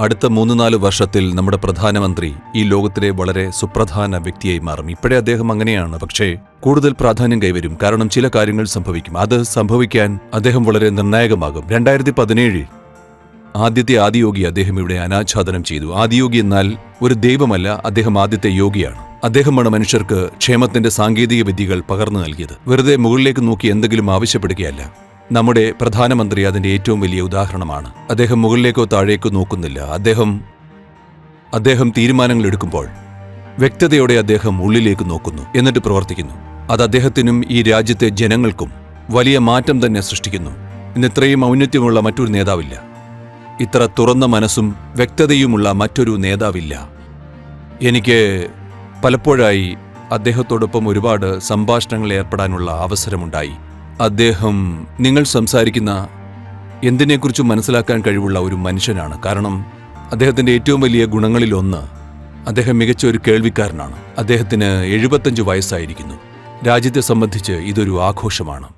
അടുത്ത മൂന്ന് നാല് വർഷത്തിൽ നമ്മുടെ പ്രധാനമന്ത്രി ഈ ലോകത്തിലെ വളരെ സുപ്രധാന വ്യക്തിയായി മാറും. ഇപ്പോഴേ അദ്ദേഹം അങ്ങനെയാണ്. പക്ഷേ കൂടുതൽ പ്രാധാന്യം കൈവരും. കാരണം ചില കാര്യങ്ങൾ സംഭവിക്കും. അത് സംഭവിക്കാൻ അദ്ദേഹം വളരെ നിർണായകമാകും. രണ്ടായിരത്തി പതിനേഴിൽ ആദ്യത്തെ ആദിയോഗി അദ്ദേഹം ഇവിടെ അനാച്ഛാദനം ചെയ്തു. ആദിയോഗി എന്നാൽ ഒരു ദൈവമല്ല അദ്ദേഹം ആദ്യത്തെ യോഗിയാണ്. അദ്ദേഹമാണ് മനുഷ്യർക്ക് ക്ഷേമത്തിന്റെ സാങ്കേതിക വിദ്യകൾ പകർന്നു നൽകിയത്. വെറുതെ മുകളിലേക്ക് നോക്കി എന്തെങ്കിലും ആവശ്യപ്പെടുകയല്ല. നമ്മുടെ പ്രധാനമന്ത്രി അതിന്റെ ഏറ്റവും വലിയ ഉദാഹരണമാണ്. അദ്ദേഹം മുകളിലേക്കോ താഴേക്കോ നോക്കുന്നില്ല. അദ്ദേഹം അദ്ദേഹം തീരുമാനങ്ങൾ എടുക്കുമ്പോൾ വ്യക്തതയോടെ അദ്ദേഹം ഉള്ളിലേക്ക് നോക്കുന്നു എന്നിട്ട് പ്രവർത്തിക്കുന്നു. അത് അദ്ദേഹത്തിനും ഈ രാജ്യത്തെ ജനങ്ങൾക്കും വലിയ മാറ്റം തന്നെ സൃഷ്ടിക്കുന്നു. ഇന്ന് ഇത്രയും ഔന്നത്യമുള്ള മറ്റൊരു നേതാവില്ല. ഇത്ര തുറന്ന മനസ്സും വ്യക്തതയുമുള്ള മറ്റൊരു നേതാവില്ല. എനിക്ക് പലപ്പോഴായി അദ്ദേഹത്തോടൊപ്പം ഒരുപാട് സംഭാഷണങ്ങൾ ഏർപ്പെടാനുള്ള അവസരമുണ്ടായി. അദ്ദേഹം നിങ്ങൾ സംസാരിക്കുന്ന എന്തിനെക്കുറിച്ച് മനസ്സിലാക്കാൻ കഴിവുള്ള ഒരു മനുഷ്യനാണ്. കാരണം അദ്ദേഹത്തിന്റെ ഏറ്റവും വലിയ ഗുണങ്ങളിലൊന്ന് അദ്ദേഹം മികച്ച ഒരു കേൾവിക്കാരനാണ്. അദ്ദേഹത്തിന് എഴുപത്തഞ്ച് വയസ്സായിരിക്കുന്നു. രാജ്യത്തെ സംബന്ധിച്ച് ഇതൊരു ആഘോഷമാണ്.